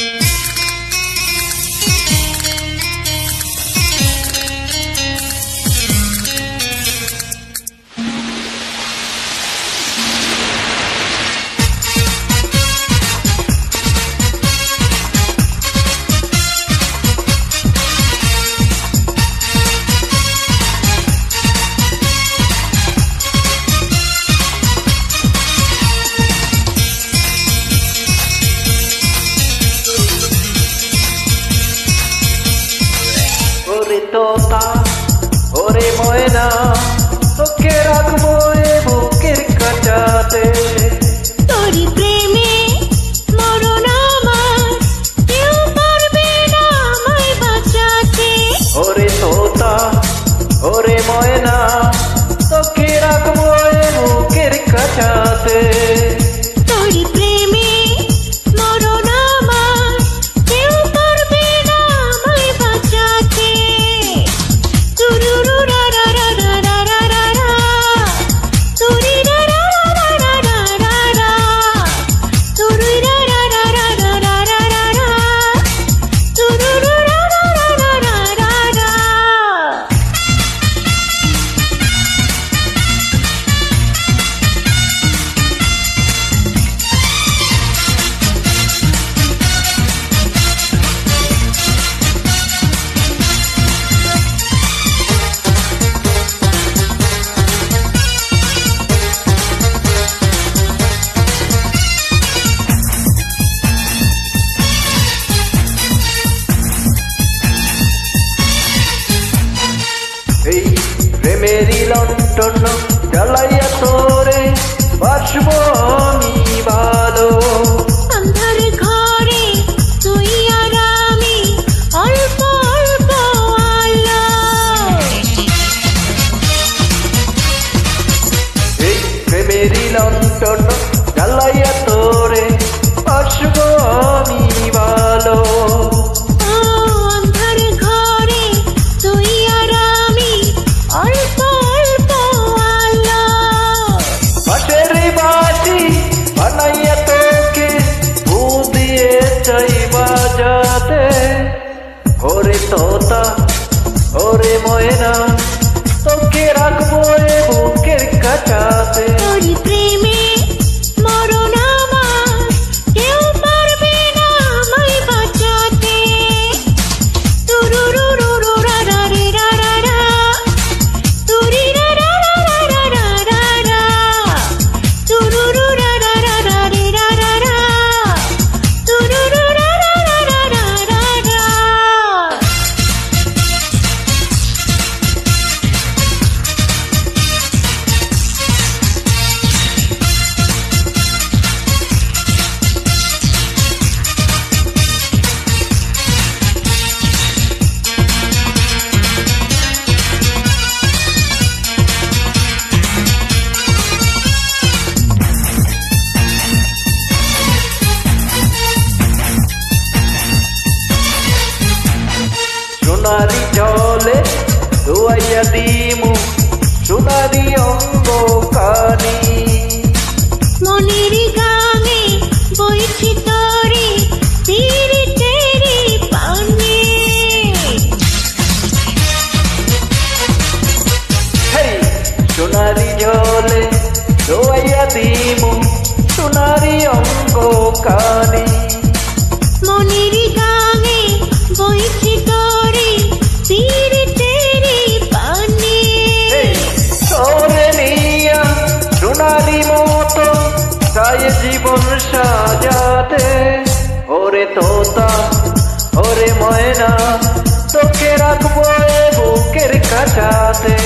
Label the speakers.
Speaker 1: Yeah. তোতা। ওরে ময়না তোকে রাখব বুকের কাটাতে।
Speaker 2: তোরি প্রেমে মরণ আমার কেউ পারবে না আমায় বাঁচাতে।
Speaker 1: ওরে তোতা ওরে ময়না তোকে রাখব বুকের কাটাতে। love. তোতা ওরে ময়না তোকে রাখব বুকের
Speaker 2: কাছাতে
Speaker 1: তোমারই জলে ধোয়াইয়া দিমু সোনারি অঙ্গ কানি। মনেরই তোতা ওরে ময়না তোকে রাখব বুকের কাছাতে